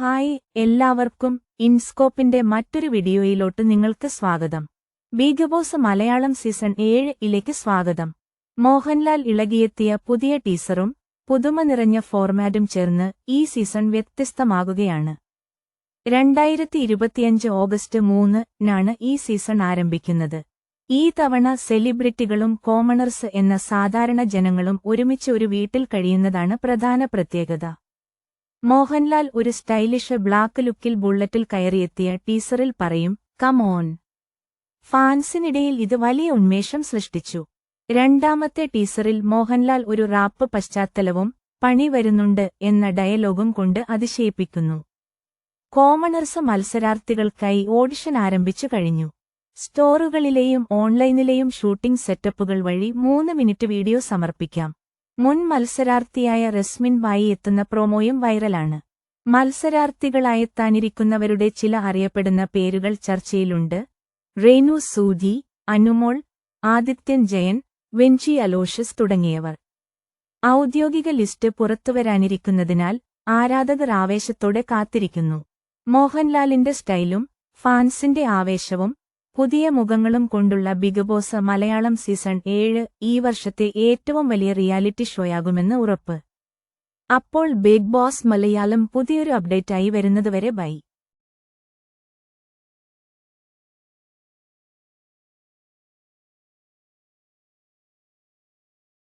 Hi എല്ലാവർക്കും ഇൻസ്കോപ്പിന്റെ മറ്റൊരു വീഡിയോയിലോട്ട് നിങ്ങൾക്ക് സ്വാഗതം. ബിഗ് ബോസ് മലയാളം സീസൺ ഏഴ് ഇലേക്ക് സ്വാഗതം. മോഹൻലാൽ ഇളകിയെത്തിയ പുതിയ ടീസറും പുതുമ നിറഞ്ഞ ഫോർമാറ്റും ചേർന്ന് ഈ സീസൺ വ്യത്യസ്തമാകുകയാണ്. രണ്ടായിരത്തി ഇരുപത്തിയഞ്ച് ഓഗസ്റ്റ് മൂന്നിനാണ് ഈ സീസൺ ആരംഭിക്കുന്നത്. ഈ തവണ സെലിബ്രിറ്റികളും കോമണേഴ്സ് എന്ന സാധാരണ ജനങ്ങളും ഒരുമിച്ച് ഒരു വീട്ടിൽ കഴിയുന്നതാണ് പ്രധാന പ്രത്യേകത. മോഹൻലാൽ ഒരു സ്റ്റൈലിഷ് ബ്ലാക്ക് ലുക്കിൽ ബുള്ളറ്റിൽ കയറിയെത്തിയ ടീസറിൽ പറയും കം ഓൺ ഫാൻസിനിടയിൽ ഇത് വലിയ ഉന്മേഷം സൃഷ്ടിച്ചു. രണ്ടാമത്തെ ടീസറിൽ മോഹൻലാൽ ഒരു റാപ്പ് പശ്ചാത്തലവും പണി വരുന്നുണ്ട് എന്ന ഡയലോഗും കൊണ്ട് അതിശയിപ്പിക്കുന്നു. കോമണേഴ്സ് മത്സരാർത്ഥികൾക്കായി ഓഡിഷൻ ആരംഭിച്ചു കഴിഞ്ഞു. സ്റ്റോറുകളിലെയും ഓൺലൈനിലെയും ഷൂട്ടിംഗ് സെറ്റപ്പുകൾ വഴി മൂന്ന് മിനിറ്റ് വീഡിയോ സമർപ്പിക്കാം. മുൻ മത്സരാർത്ഥിയായ റസ്മിൻ ബായി എത്തുന്ന പ്രൊമോയും വൈറലാണ്. മത്സരാർത്ഥികളായെത്താനിരിക്കുന്നവരുടെ ചില അറിയപ്പെടുന്ന പേരുകൾ ചർച്ചയിലുണ്ട്. റേനു സൂജി അനുമോൾ ആദിത്യൻ ജയൻ വെഞ്ചി അലോഷസ് തുടങ്ങിയവർ. ഔദ്യോഗിക ലിസ്റ്റ് പുറത്തുവരാനിരിക്കുന്നതിനാൽ ആരാധകർ ആവേശത്തോടെ കാത്തിരിക്കുന്നു. മോഹൻലാലിന്റെ സ്റ്റൈലും ഫാൻസിന്റെ ആവേശവും പുതിയ മുഖങ്ങളും കൊണ്ടുള്ള ബിഗ് ബോസ് മലയാളം സീസൺ ഏഴ് ഈ വർഷത്തെ ഏറ്റവും വലിയ റിയാലിറ്റി ഷോയാകുമെന്ന് ഉറപ്പ്. അപ്പോൾ ബിഗ് ബോസ് മലയാളം പുതിയൊരു അപ്ഡേറ്റായി വരുന്നതുവരെ ബൈ.